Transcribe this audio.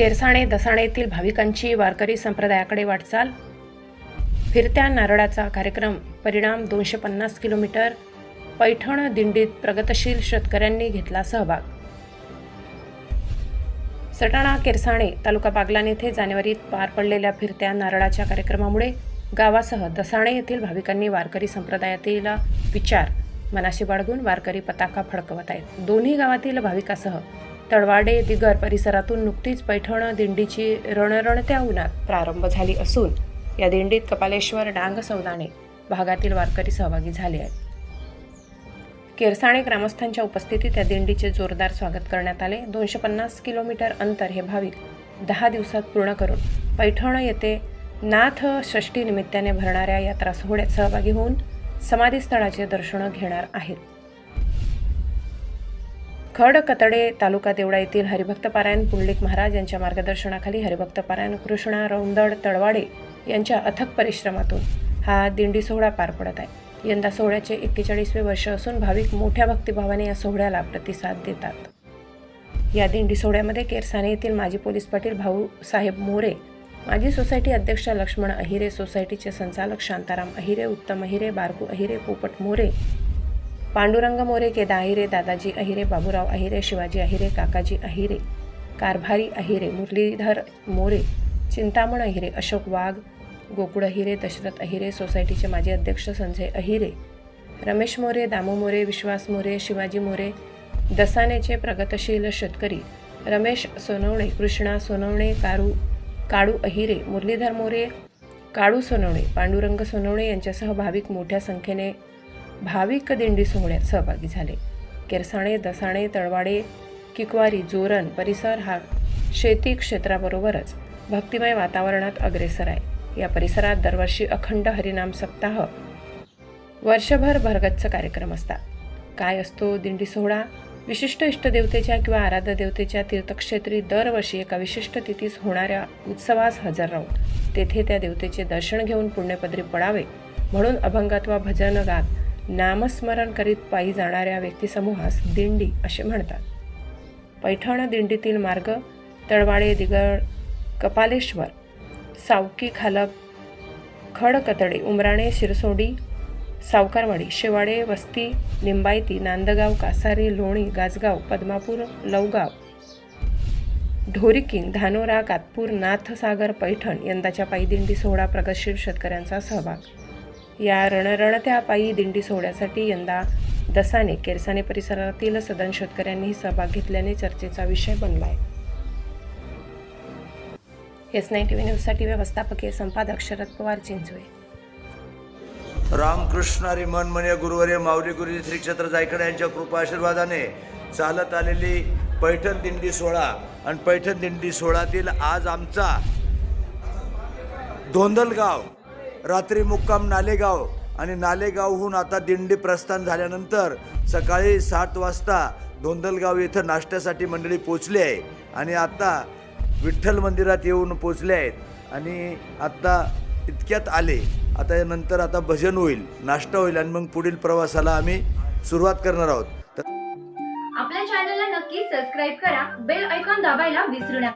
केरसाणे दसाणे येथील भाविकांची वारकरी संप्रदायाकडे वाटचाल. फिरत्या नारळाचा कार्यक्रम. परिणाम दोनशे पन्नास किलोमीटर. पैठण दिंडीत प्रगतशील शेतकऱ्यांनी घेतला सहभाग. सटाणा केरसाणे तालुका बागलाण येथे जानेवारीत पार पडलेल्या फिरत्या नारळाच्या कार्यक्रमामुळे गावासह दसाणे येथील भाविकांनी वारकरी संप्रदायातील विचार मनाशी बाळगून वारकरी पताका फडकवत आहेत. दोन्ही गावातील भाविकासह तळवाडे दिगर परिसरातून नुकतीच पैठण दिंडीची रणरणत्या उन्हात प्रारंभ झाली असून या दिंडीत कपालेश्वर डांग सौदाणे भागातील वारकरी सहभागी झाले आहेत. केरसाणे ग्रामस्थांच्या उपस्थितीत या दिंडीचे जोरदार स्वागत करण्यात आले. दोनशे पन्नास किलोमीटर अंतर हे भाविक दहा दिवसात पूर्ण करून पैठण येथे नाथ षष्टी निमित्ताने भरणाऱ्या यात्रा सोहळ्यात सहभागी होऊन समाधीस्थळाचे दर्शन घेणार आहेत. खडकतडे तालुका देवळा येथील हरिभक्त पारायण पुंडलिक महाराज यांच्या मार्गदर्शनाखाली हरिभक्त पारायण कृष्णा रौंदड तळवाडे यांच्या अथक परिश्रमातून हा दिंडी सोहळा पार पडत आहे. यंदा सोहळ्याचे एक्केचाळीसवे वर्ष असून भाविक मोठ्या भक्तिभावाने या सोहळ्याला प्रतिसाद देतात. या दिंडी सोहळ्यामध्ये केरसाने येथील माजी पोलीस पाटील भाऊसाहेब मोरे माजी सोसायटी अध्यक्ष लक्ष्मण अहिरे सोसायटीचे संचालक शांताराम अहिरे उत्तम अहिरे बारकू अहिरे पोपट मोरे पांडुरंग मोरे केदा अहिरे दादाजी अहिरे बाबूराव अहिरे शिवाजी अहिरे काकाजी अहिरे कारभारी अहिरे मुरलीधर मोरे चिंतामण अहिरे अशोक वाघ गोकुळ अहिरे दशरथ अहिरे सोसायटीचे माजी अध्यक्ष संजय अहिरे रमेश मोरे दामू मोरे विश्वास मोरे शिवाजी मोरे दसानेचे प्रगतशील शेतकरी रमेश सोनवणे कृष्णा सोनवणे कारू काळू अहिरे मुरलीधर मोरे काळू सोनवणे पांडुरंग सोनवणे यांच्यासह भाविक मोठ्या संख्येने भाविक दिंडी सोहळ्यात सहभागी झाले. केरसाणे दसाणे तळवाडे किकवारी जोरण परिसर हा शेती क्षेत्राबरोबरच भक्तिमय वातावरणात अग्रेसर आहे. या परिसरात दरवर्षी अखंड हरिनाम सप्ताह वर्षभर भरगच्च कार्यक्रम असतात. काय असतो दिंडी सोहळा? विशिष्ट इष्टदेवतेच्या किंवा आराध्य देवतेच्या तीर्थक्षेत्री दरवर्षी एका विशिष्ट तिथीस होणाऱ्या उत्सवास हजर राहून तेथे त्या देवतेचे दर्शन घेऊन पुण्यपदरी पडावे म्हणून अभंग भजन गात नामस्मरण करीत पायी जाणाऱ्या व्यक्तिसमूहास दिंडी असे म्हणतात. पैठण दिंडीतील मार्ग तळवाडे दिगड कपालेश्वर सावकी खालप खडकतडे उमराणे शिरसोडी सावकारवाडी शेवाडे वस्ती लिंबायती नांदगाव कासारी लोणी गाजगाव पद्मापूर लवगाव ढोरिकिंग धानोरा कातपूर नाथसागर पैठण यंदाच्या पायदिंडी सोहळा प्रगतशील शेतकऱ्यांचा सहभाग. या रणरणत्या पायी दिंडी सोहळ्यासाठी यंदा दसाने केरसाने परिसरातील सदन शेतकऱ्यांनीही सहभाग घेतल्याने चर्चेचा विषय बनला आहे एस नाईन टी व्ही न्यूजसाठी व्यवस्थापकीय संपादक शरद पवार चिंचवे. रामकृष्ण हरी मनमने गुरुवर्य माऊली गुरुजी श्री क्षेत्र जायकडे यांच्या कृपा आशीर्वादाने चालत आलेली पैठण दिंडी सोहळा. आणि पैठण दिंडी सोहळ्यातील आज आमचा धोंदलगाव रात्री मुक्काम नालेगाव आणि नालेगावहून आता दिंडी प्रस्थान झाल्यानंतर सकाळी सात वाजता धोंदलगाव इथं नाश्त्यासाठी मंडळी पोचली आहे. आणि आता विठ्ठल मंदिरात येऊन पोचले आहेत. आणि आत्ता इतक्यात आले. आता यानंतर आता भजन होईल नाश्ता होईल आणि मग पुढील प्रवासाला आम्ही सुरुवात करणार आहोत. तर आपल्या चॅनलला नक्की सबस्क्राईब करा बेल ऐकॉन दाबायला विसरू नका.